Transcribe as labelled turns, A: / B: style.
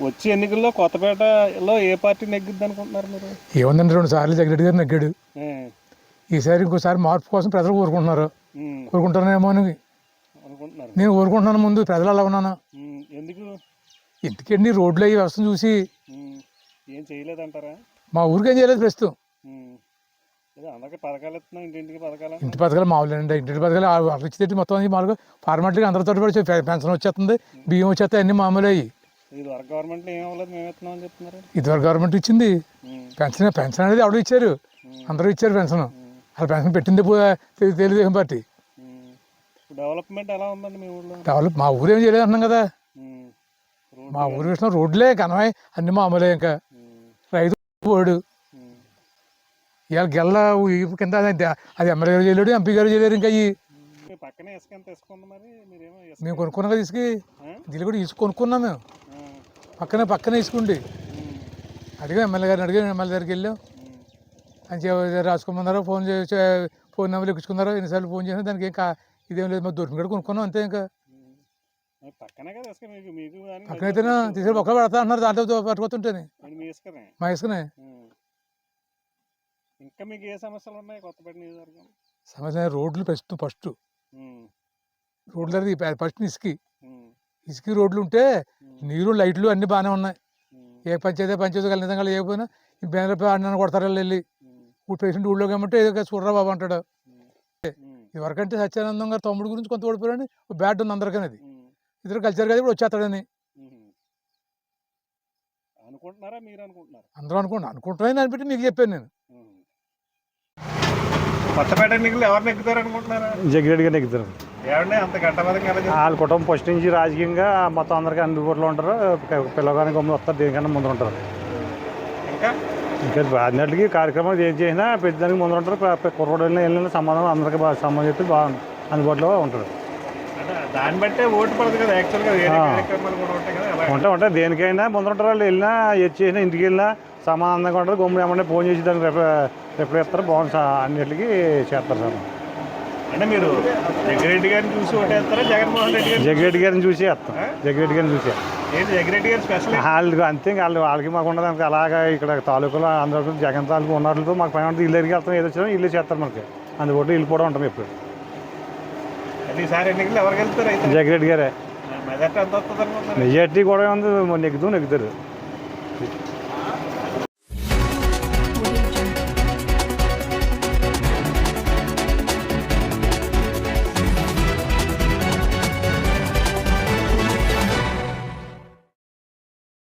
A: వచ్చే ఎన్నికల్లో కొత్తపేటలో ఏ పార్టీ నెగ్గిద్ది అనుకుంటున్నారు మీరు
B: ఏముందండి రెండు సార్లు జగరెడ్డి గారు నెగ్గాడు ఈసారి ఇంకోసారి మార్పు కోసం ప్రజలు కోరుకుంటున్నారు కోరుకుంటారేమో అని
A: అనుకుంటున్నారు
B: నేను కోరుకుంటున్నాను ముందు ప్రజలు అలా ఉన్నాను
A: ఎందుకు
B: ఎందుకండి రోడ్లు అయ్యి వ్యవస్థను చూసి
A: ఏం చేయలేదంటారా
B: మా ఊరికి ఏం చేయలేదు ప్రస్తుతం ఇంటి పథకాలు మామూలు అండి ఇంటి పథకాలు వాళ్ళు ఇచ్చేటి మొత్తం మామూలుగా ఫార్మాలిటీగా అందరితో పెన్షన్ వచ్చేస్తుంది బియ్యం వచ్చేస్తాయి అన్ని మామూలు అయ్యి
A: ఏం అవ్వలేదు మేము చెప్తున్నారు
B: ఇదివరకు గవర్నమెంట్ ఇచ్చింది. పెన్షన్ పెన్షన్ అనేది ఎవరు ఇచ్చారు? అందరూ ఇచ్చారు పెన్షన్. అలా పెన్షన్ పెట్టింది తెలుగుదేశం పార్టీ.
A: డెవలప్మెంట్ ఎలా ఉందండి మీ ఊళ్ళో
B: డెవలప్ మా ఊరు ఏం చేయలేదు అంటున్నాం కదా. మా ఊరు విషయం రోడ్లే కనవాయి అన్ని మామూలే ఇంకా. రైతు పోడు. ఇవాళ గెల్ల కింద అది అది ఎమ్మెల్యే గారు చేయలేడు ఎంపీ గారు చేయలేరు ఇంకా ఈ
A: పక్కనే ఇసుక ఎంత మరి? మీరేమో
B: మేము కొనుక్కున్నాం కదా ఇసుక? దీని కూడా ఇసుక కొనుక్కున్నాం మేము. పక్కనే పక్కనే ఇసుకుండి. అడిగా ఎమ్మెల్యే గారిని అడిగి ఎమ్మెల్యే దగ్గరికి వెళ్ళాం. అని రాసుకోమన్నారు ఫోన్ చేసి ఫోన్ నెంబర్లు ఎక్కించుకున్నారు ఎన్నిసార్లు ఫోన్ చేసినా దానికి ఇంకా ఇదేం లేదు మరి దొరికిన కూడా కొనుక్కున్నాం అంతే ఇంకా.
A: మరి పక్కనే కదా ఇసుక మీకు మీకు కానీ
B: పక్కనైతేనా తీసుకెళ్ళి ఒక్క పెడతా అంటున్నారు దాంట్లో పట్టుకొస్తుంటేనే.
A: మీ ఇసుకనే. ఇంకా మీకు ఏ సమస్యలు ఉన్నాయి కొత్తపేట నియోజకవర్గం
B: సమస్య రోడ్లు ఫస్ట్ ఫస్ట్. రోడ్లు అనేది ఫస్ట్ ఇసుకి ఇసుకి రోడ్లు ఉంటే నీరు లైట్లు అన్నీ బాగానే ఉన్నాయి. ఏ పంచాయతీ పంచాయతీ కలిసి నిజంగా లేకపోయినా ఈ బ్యానర్ అన్న కొడతారు వాళ్ళు వెళ్ళి.
A: ఉమ్,
B: ఇప్పుడు పేషెంట్ ఊళ్ళోకి ఏమంటే ఏదో చూడరా బాబు అంటాడు. ఇదివరకంటే సత్యానందం గారు తమ్ముడు గురించి కొంత ఓడిపోయాడని బ్యాట్ ఉంది అందరికీ అది ఇద్దరు కలిసారు కదా ఇప్పుడు వచ్చేస్తాడని.
A: అనుకుంటున్నారా మీరు అనుకుంటున్నారా?
B: అందరూ అనుకోండి అనుకుంటున్నాను అనిపెట్టి మీకు చెప్పాను నేను.
A: కొత్తపేట ఎన్నికలు ఎవరు నెగ్గుతారు అనుకుంటున్నారా? గంటవాదం కదా
C: వాళ్ళ కుటుంబం ఫస్ట్ నుంచి రాజకీయంగా మొత్తం అందరికీ అందుబాటులో ఉంటారు. పిల్లగాని గమ్మున వస్తారు దేనికన్నా ముందు ఉంటారు.
A: ఇంకా?
C: ఇంకా అన్నిటికీ కార్యక్రమాలు ఏం చేసినా పెద్దదానికి ముందు ఉంటారు. కుర్రోడు వెళ్ళినా వెళ్ళినా సంబంధం అందరికీ బాగా సంబంధం చెప్పి బాగా అందుబాటులో ఉంటారు.
A: దాన్ని బట్టే ఓటు పడదు కదా యాక్చువల్గా ఉంటాయి కదా అలా
C: ఉంటా ఉంటా దేనికైనా ముందు ఉంటారు. వాళ్ళు వెళ్ళినా ఏది చేసినా ఇంటికి వెళ్ళినా సమానంగా ఉంటారు. గమ్మున ఏమన్నా ఫోన్ చేసి దానికి రిప్లై ఇస్తారు. బాగుంది అన్నిటికీ చేస్తారు సార్.
A: అంటే మీరు జగ్గిరెడ్డి గారిని చూసి ఓటేస్తారా? జగన్మోహన్ రెడ్డి గారిని
C: జగ్గిరెడ్డి గారిని చూసి వేస్తాం? జగ్గిరెడ్డి గారిని చూసి
A: ఏంటి జగ్గిరెడ్డి గారి స్పెషల్
C: వాళ్ళు అంతే వాళ్ళు వాళ్ళకి మాకు ఉండదు. అలాగా ఇక్కడ తాలూకులో అందరూ జగన్ తాలూకు ఉన్నట్లతో మాకు పైన ఇల్లు ఎరిగి వెళ్తాం. ఏదో వచ్చినా ఇల్లు చేస్తారు మనకి. అందుబాటు వెళ్ళిపోవడం ఉంటాం ఎప్పుడు.
A: ఈసారి ఎన్నికలు ఎవరికి వెళ్తారు అయితే?
C: జగరెడ్డి గారే. మెజార్టీ కూడా ఉంది నెగ్గుతూ నెగ్గుతారు.